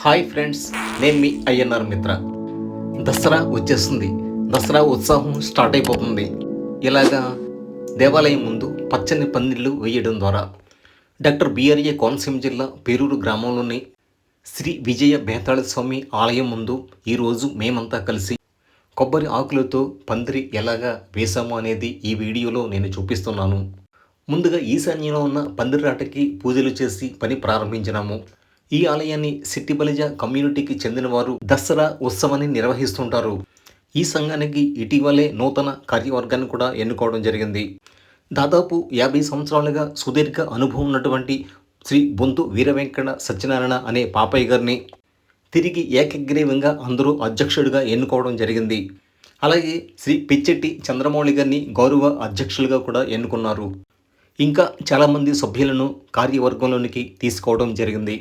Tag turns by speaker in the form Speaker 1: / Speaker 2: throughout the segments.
Speaker 1: Hi friends నేను మీ INR మిత్ర. దసరా వచ్చేస్తుంది. దసరా ఉత్సాహం స్టార్ట్ అయిపోతుంది. ఇలాగా దేవాలయం ముందు పచ్చని పందిళ్ళు వేయడం ద్వారా డాక్టర్ బిఆర్ఏ కోనసీమ జిల్లా పేరూరు గ్రామంలోని శ్రీ విజయ బేతాళ స్వామి ఆలయం ముందు ఈరోజు మేమంతా కలిసి కొబ్బరి ఆకులతో పందిరి ఎలాగా వేశాము అనేది ఈ వీడియోలో నేను చూపిస్తున్నాను. ముందుగా ఈశాన్యంలో ఉన్న పందిరాటకి పూజలు చేసి పని ప్రారంభించినాము. ఈ ఆలయాన్ని సిట్టిబలిజ కమ్యూనిటీకి చెందినవారు దసరా ఉత్సవాన్ని నిర్వహిస్తుంటారు. ఈ సంఘానికి ఇటీవలే నూతన కార్యవర్గాన్ని కూడా ఎన్నుకోవడం జరిగింది. దాదాపు యాభై సంవత్సరాలుగా సుదీర్ఘ అనుభవం ఉన్నటువంటి శ్రీ బొంతు వీరవెంకట సత్యనారాయణ అనే పాపయ్య గారిని తిరిగి ఏకగ్రీవంగా అందరూ అధ్యక్షుడిగా ఎన్నుకోవడం జరిగింది. అలాగే శ్రీ పిచ్చెట్టి చంద్రమౌళి గారిని గౌరవ అధ్యక్షులుగా కూడా ఎన్నుకున్నారు. ఇంకా చాలామంది సభ్యులను కార్యవర్గంలోనికి తీసుకోవడం జరిగింది.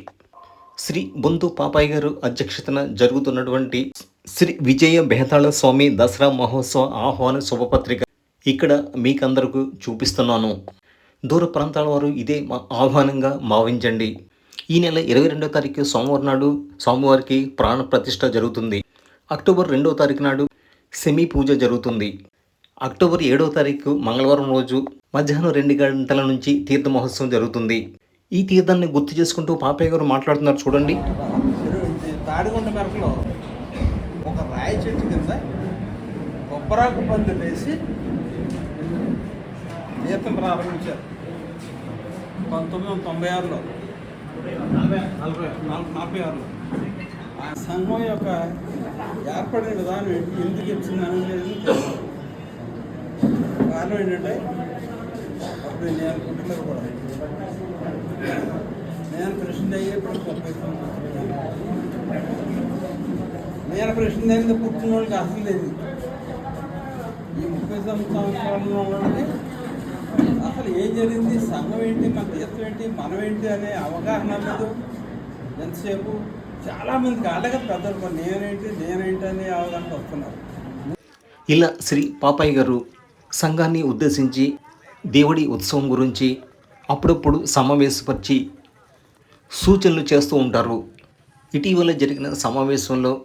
Speaker 1: శ్రీ బొంతు పాపాయ్ గారు అధ్యక్షతన జరుగుతున్నటువంటి శ్రీ విజయ బెహతాళ స్వామి దసరా మహోత్సవ ఆహ్వాన శుభపత్రిక ఇక్కడ మీకందరకు చూపిస్తున్నాను. దూర ప్రాంతాల వారు ఇదే మా ఆహ్వానంగా భావించండి. ఈ నెల ఇరవై రెండో తారీఖు సోమవారం నాడు స్వామివారికి ప్రాణ ప్రతిష్ట జరుగుతుంది. అక్టోబర్ రెండో తారీఖు నాడు సెమీ పూజ జరుగుతుంది. అక్టోబర్ ఏడవ తారీఖు మంగళవారం రోజు మధ్యాహ్నం రెండు గంటల నుంచి తీర్థ మహోత్సవం జరుగుతుంది. ఈ తీర్థాన్ని గుర్తు చేసుకుంటూ పాపయ్య గారు మాట్లాడుతున్నారు. చూడండి.
Speaker 2: తాడిగుండ తాడిగుంట మెరకలో ఒక రాయి చెట్టు కింద కొబ్బరాకు పంది వేసి తీర్థం ప్రారంభించారు. పంతొమ్మిది వందల తొంభై ఆరులో. నలభై నలభై ఆరులో. ఆ సంఘం యొక్క ఏర్పడిన విధానం ఎందుకు వచ్చింది అనేది కారణం ఏంటంటే అప్పుడు నేను పుట్టినది కూడా నేను ప్రెసిడెంట్ అయ్యేప్పుడు ముప్పై సంవత్సరాలు నేను ప్రెసిడెంట్ అయింది పుట్టిన వాళ్ళకి అసలు లేదు. ఈ ముప్పై సంవత్సరాలలో వాళ్ళకి అసలు ఏం జరిగింది? సంఘం ఏంటి? మన దేశం ఏంటి? మనం ఏంటి? అనే అవగాహన లేదు. ఎంతసేపు? చాలామందికి అలాగే పెద్దలు నేనేంటి? నేనేంటి అనే అవగాహన వస్తున్నారు.
Speaker 1: ఇలా శ్రీ పాపయ్య గారు సంఘాన్ని ఉద్దేశించి దేవుడి ఉత్సవం గురించి అప్పుడప్పుడు సమావేశపరిచి సూచనలు చేస్తూ ఉంటారు. ఇటీవల జరిగిన సమావేశంలో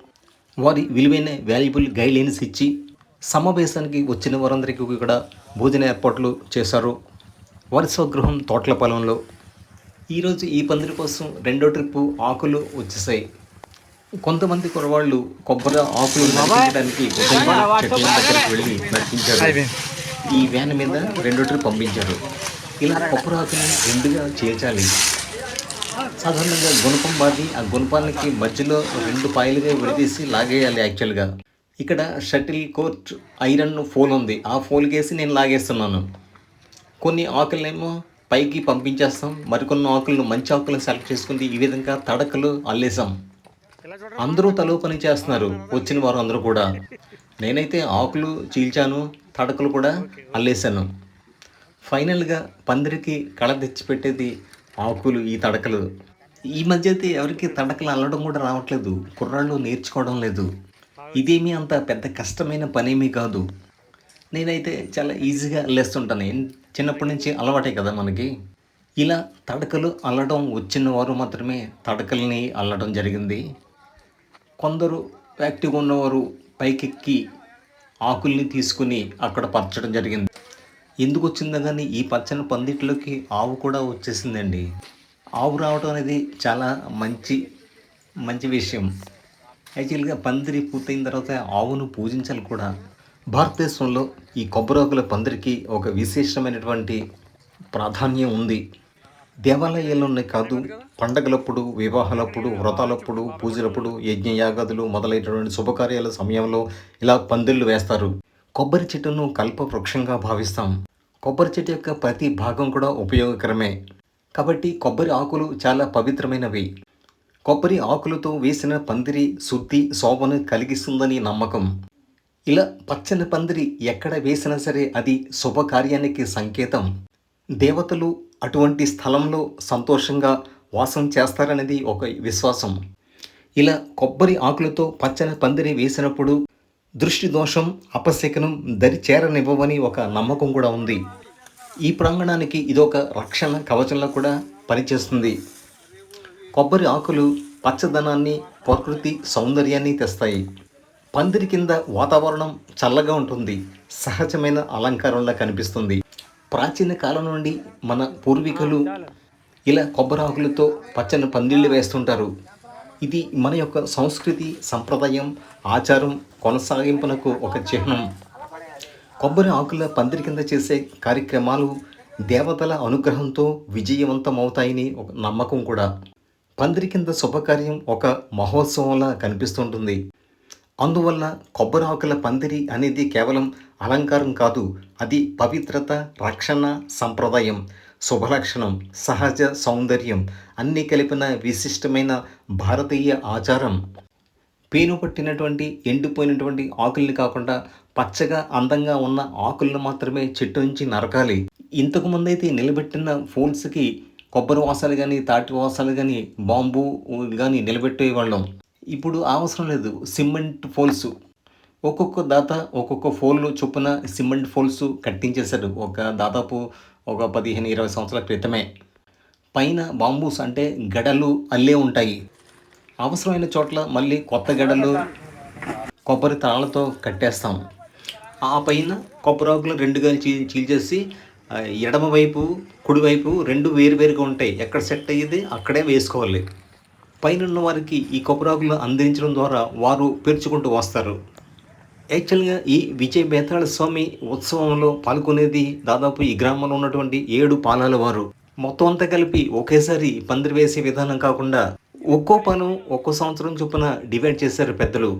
Speaker 1: వారి విలువైన వాల్యుబుల్ గైడ్లైన్స్ ఇచ్చి సమావేశానికి వచ్చిన వారందరికీ కూడా భోజన ఏర్పాట్లు చేశారు. వారి స్వగృహం తోట్లపాలెంలో. ఈరోజు ఈ పందిరి కోసం రెండో ట్రిప్పు ఆకులు వచ్చేసాయి. కొంతమంది కురవాళ్ళు కొబ్బరి ఆకులు నరికించడానికి ఉదయం చెట్ల దగ్గరికి వెళ్ళి నరికించారు. ఈ వ్యాన్ మీద రెండో ట్రిప్ పంపించారు. ఇలా కొబ్బరి ఆకుని రెండుగా చేర్చాలి. సాధారణంగా గుణపం బాది ఆ గుణపాలకి మధ్యలో రెండు పాయలుగా విడదీసి లాగేయాలి యాక్చువల్గా. ఇక్కడ షటిల్ కోర్ట్ ఐరన్ ఫోల్ ఉంది. ఆ ఫోల్కేసి నేను లాగేస్తున్నాను. కొన్ని ఆకులేమో పైకి పంపించేస్తాం. మరికొన్ని ఆకులను మంచి ఆకులను సెలెక్ట్ చేసుకుని ఈ విధంగా తడకలు అల్లేసాం అందరూ తలో పని చేస్తున్నారు. వచ్చిన వారు అందరూ కూడా. నేనైతే ఆకులు చీల్చాను తడకలు కూడా అల్లేశాను. ఫైనల్గా పందిరికి కళ తెచ్చిపెట్టేది ఆకులు ఈ తడకలు. ఈ మధ్య అయితే ఎవరికి తడకలు అల్లడం కూడా రావట్లేదు. కుర్రాళ్ళు నేర్చుకోవడం లేదు. ఇదేమీ అంత పెద్ద కష్టమైన పనేమీ కాదు. నేనైతే చాలా ఈజీగా అల్లేస్తుంటాను ఎన్- చిన్నప్పటి నుంచి అలవాటే కదా మనకి. ఇలా తడకలు అల్లడం వచ్చిన వారు మాత్రమే తడకల్ని అల్లడం జరిగింది. కొందరు యాక్టివ్గా ఉన్నవారు పైకెక్కి ఆకుల్ని తీసుకుని అక్కడ పరచడం జరిగింది. ఎందుకు వచ్చిందో కానీ ఈ పచ్చని పందిట్లోకి ఆవు కూడా వచ్చేసిందండి. ఆవు రావడం అనేది చాలా మంచి మంచి విషయం. యాక్చువల్గా పందిరి పూర్తయిన తర్వాత ఆవును పూజించాలి కూడా. భారతదేశంలో ఈ కొబ్బరాకుల పందిరికి ఒక విశేషమైనటువంటి ప్రాధాన్యం ఉంది. దేవాలయాల్లోనే కాదు పండగలప్పుడు వివాహాలప్పుడు వ్రతాలప్పుడు పూజలప్పుడు యజ్ఞయాగాదులు మొదలైనటువంటి శుభకార్యాల సమయంలో ఇలా పందిళ్ళు వేస్తారు. కొబ్బరి చెట్టును కల్ప వృక్షంగా భావిస్తాం. కొబ్బరి చెట్టు యొక్క ప్రతి భాగం కూడా ఉపయోగకరమే. కాబట్టి కొబ్బరి ఆకులు చాలా పవిత్రమైనవి. కొబ్బరి ఆకులతో వేసిన పందిరి శుద్ధి శోభను కలిగిస్తుందని నమ్మకం. ఇలా పచ్చని పందిరి ఎక్కడ వేసినా సరే అది శుభకార్యానికి సంకేతం. దేవతలు అటువంటి స్థలంలో సంతోషంగా వాసం చేస్తారనేది ఒక విశ్వాసం. ఇలా కొబ్బరి ఆకులతో పచ్చని పందిరి వేసినప్పుడు దృష్టి దోషం అపశకనం దరి చేరనివ్వవని ఒక నమ్మకం కూడా ఉంది. ఈ ప్రాంగణానికి ఇదొక రక్షణ కవచంలో కూడా పనిచేస్తుంది. కొబ్బరి ఆకులు పచ్చదనాన్ని ప్రకృతి సౌందర్యాన్ని తెస్తాయి. పందిరి కింద వాతావరణం చల్లగా ఉంటుంది. సహజమైన అలంకారంలా కనిపిస్తుంది. ప్రాచీన కాలం నుండి మన పూర్వీకులు ఇలా కొబ్బరి ఆకులతో పచ్చని పందిళ్ళు వేస్తుంటారు. ఇది మన యొక్క సంస్కృతి సంప్రదాయం ఆచారం కొనసాగింపునకు ఒక చిహ్నం. కొబ్బరి ఆకుల పందిరి కింద చేసే కార్యక్రమాలు దేవతల అనుగ్రహంతో విజయవంతమవుతాయని ఒక నమ్మకం కూడా. పందిరి కింద శుభకార్యం ఒక మహోత్సవంలా కనిపిస్తుంటుంది. అందువల్ల కొబ్బరి ఆకుల పందిరి అనేది కేవలం అలంకారం కాదు అది పవిత్రత రక్షణ సంప్రదాయం శుభలక్షణం సహజ సౌందర్యం అన్నీ కలిపిన విశిష్టమైన భారతీయ ఆచారం. పేను పట్టినటువంటి ఎండిపోయినటువంటి ఆకుల్ని కాకుండా పచ్చగా అందంగా ఉన్న ఆకులను మాత్రమే చెట్టు నుంచి నరకాలి. ఇంతకు ముందైతే నిలబెట్టిన ఫోన్స్కి కొబ్బరి వాసాలు కానీ తాటి వాసాలు కానీ బాంబు కానీ నిలబెట్టేవాళ్ళం. ఇప్పుడు అవసరం లేదు సిమెంట్ ఫోల్స్. ఒక్కొక్క దాత ఒక్కొక్క ఫోన్లు చొప్పున సిమెంట్ ఫోల్స్ కట్టించేశారు ఒక దాదాపు ఒక పదిహేను ఇరవై సంవత్సరాల క్రితమే. పైన బాంబూస్ అంటే గడలు అల్లే ఉంటాయి. అవసరమైన చోట్ల మళ్ళీ కొత్త గడలు కొబ్బరి తాళ్ళతో కట్టేస్తాం. ఆ పైన కొబ్బరాకులు రెండుగా చీ చీల్చేసి ఎడమవైపు ఎడమ వైపు కుడివైపు రెండు వేరువేరుగా ఉంటాయి. ఎక్కడ సెట్ అయ్యేది అక్కడే వేసుకోవాలి. పైనున్న వారికి ఈ కొబ్బరాకులు అందించడం ద్వారా వారు పేర్చుకుంటూ వస్తారు. యాక్చువల్గా ఈ విజయ బేతాళ స్వామి ఉత్సవంలో పాల్గొనేది దాదాపు ఈ గ్రామంలో ఉన్నటువంటి ఏడు పాలాల వారు. మొత్తం అంతా కలిపి ఒకేసారి పందిరి వేసే విధానం కాకుండా ఒక్కో పాలం ఒక్కో సంవత్సరం చొప్పున డివైడ్ చేశారు పెద్దలు.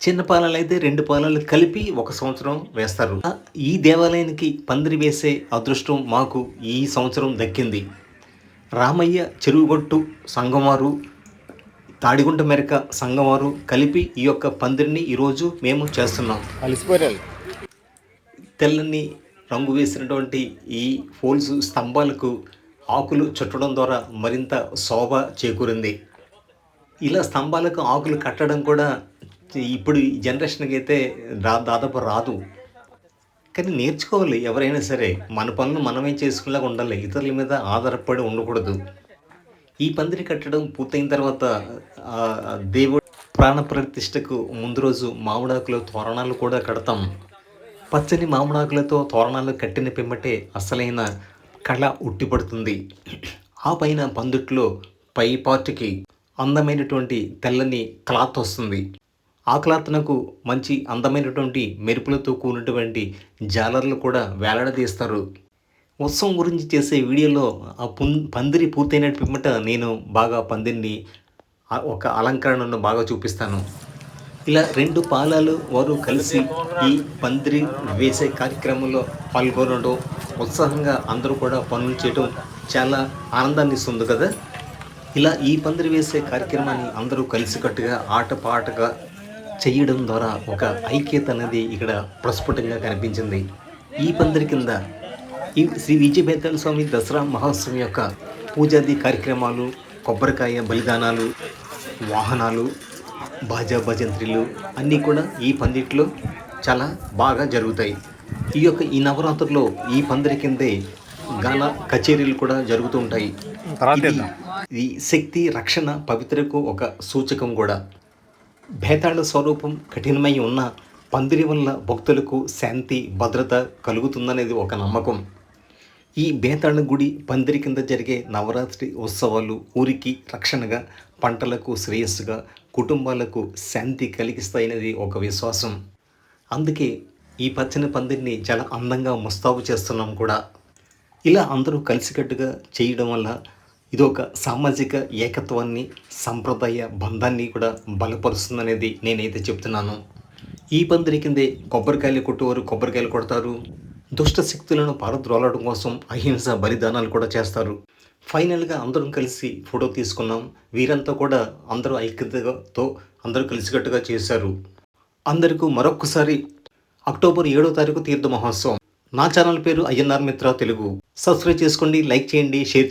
Speaker 1: చిన్న పాలాలు అయితే రెండు పాలాలు కలిపి ఒక సంవత్సరం వేస్తారు. ఈ దేవాలయానికి పందిరి వేసే అదృష్టం మాకు ఈ సంవత్సరం దక్కింది. రామయ్య చెరువుగొట్టు సంగమారు తాడిగుంట మెరక సంగమారు కలిపి ఈ యొక్క పందిరిని ఈరోజు మేము చేస్తున్నాం. తెల్లని రంగు వేసినటువంటి ఈ ఫోల్స్ స్తంభాలకు ఆకులు చుట్టడం ద్వారా మరింత శోభ చేకూరింది. ఇలా స్తంభాలకు ఆకులు కట్టడం కూడా ఇప్పుడు ఈ జనరేషన్కి అయితే రా దాదాపు రాదు. కానీ నేర్చుకోవాలి ఎవరైనా సరే. మన పనులు మనమే చేసుకునేలాగా ఉండాలి. ఇతరుల మీద ఆధారపడి ఉండకూడదు. ఈ పందిరి కట్టడం పూర్తయిన తర్వాత దేవుడు ప్రాణ ప్రతిష్టకు ముందు రోజు మామిడాకుల తోరణాలు కూడా కడతాం. పచ్చని మామిడాకులతో తోరణాలు కట్టిన పిమ్మటే అసలైన కళ ఉట్టిపడుతుంది. ఆ పైన పందిట్లో పై పార్ట్కి అందమైనటువంటి తెల్లని క్లాత్ వస్తుంది. ఆ క్లాత్నకు మంచి అందమైనటువంటి మెరుపులతో కూడినటువంటి జాలర్లు కూడా వేలాడదీస్తారు. ఉత్సవం గురించి చేసే వీడియోలో ఆ పుం పందిరి పూర్తయిన పిమ్మట నేను బాగా పందిరిని ఒక అలంకరణను బాగా చూపిస్తాను. ఇలా రెండు పాలాలు వారు కలిసి ఈ పందిరి వేసే కార్యక్రమంలో పాల్గొనడం ఉత్సాహంగా అందరూ కూడా పనులు చేయడం చాలా ఆనందాన్ని ఇస్తుంది కదా. ఇలా ఈ పందిరి వేసే కార్యక్రమాన్ని అందరూ కలిసికట్టుగా ఆటపాటగా చేయడం ద్వారా ఒక ఐక్యత అనేది ఇక్కడ ప్రస్ఫుటంగా కనిపించింది. ఈ పందిరి కింద ఈ శ్రీ విజయ బేతాళ స్వామి దసరా మహోత్సవం యొక్క పూజాది కార్యక్రమాలు కొబ్బరికాయ బలిదానాలు వాహనాలు బాజా భజంత్రిలు అన్నీ కూడా ఈ పందిట్లో చాలా బాగా జరుగుతాయి. ఈ యొక్క ఈ నవరాత్రుల్లో ఈ పందిరి కిందే గాన కచేరీలు కూడా జరుగుతూ ఉంటాయి. ఇది-. ఈ శక్తి రక్షణ పవిత్రకు ఒక సూచకం కూడా. భేతాళ స్వరూపం కఠినమై ఉన్న పందిరి వల్ల భక్తులకు శాంతి భద్రత కలుగుతుందనేది ఒక నమ్మకం. ఈ బేతాళ గుడి పందిరి కింద జరిగే నవరాత్రి ఉత్సవాలు ఊరికి రక్షణగా పంటలకు శ్రేయస్సుగా కుటుంబాలకు శాంతి కలిగిస్తాయనేది ఒక విశ్వాసం. అందుకే ఈ పచ్చని పందిరిని చాలా అందంగా ముస్తాబు చేస్తున్నాం కూడా. ఇలా అందరూ కలిసికట్టుగా చేయడం వల్ల ఇదొక సామాజిక ఏకత్వాన్ని సంప్రదాయ బంధాన్ని కూడా బలపరుస్తుందనేది నేనైతే చెప్తున్నాను. ఈ పందిరి కిందే కొబ్బరికాయలు కొట్టేవారు కొబ్బరికాయలు కొడతారు. దుష్ట శక్తులను పారద్రోలడం కోసం అహింస బలిదానాలు కూడా చేస్తారు. ఫైనల్గా అందరం కలిసి ఫోటో తీసుకున్నాం. వీరంతా కూడా అందరూ ఐక్యతతో అందరూ కలిసికట్టుగా చేశారు. అందరికీ మరొక్కసారి అక్టోబర్ ఏడో తారీఖు తీర్థ మహోత్సవం. నా ఛానల్ పేరు అయ్యన్నార్ మిత్ర తెలుగు. సబ్స్క్రైబ్ చేసుకోండి లైక్ చేయండి షేర్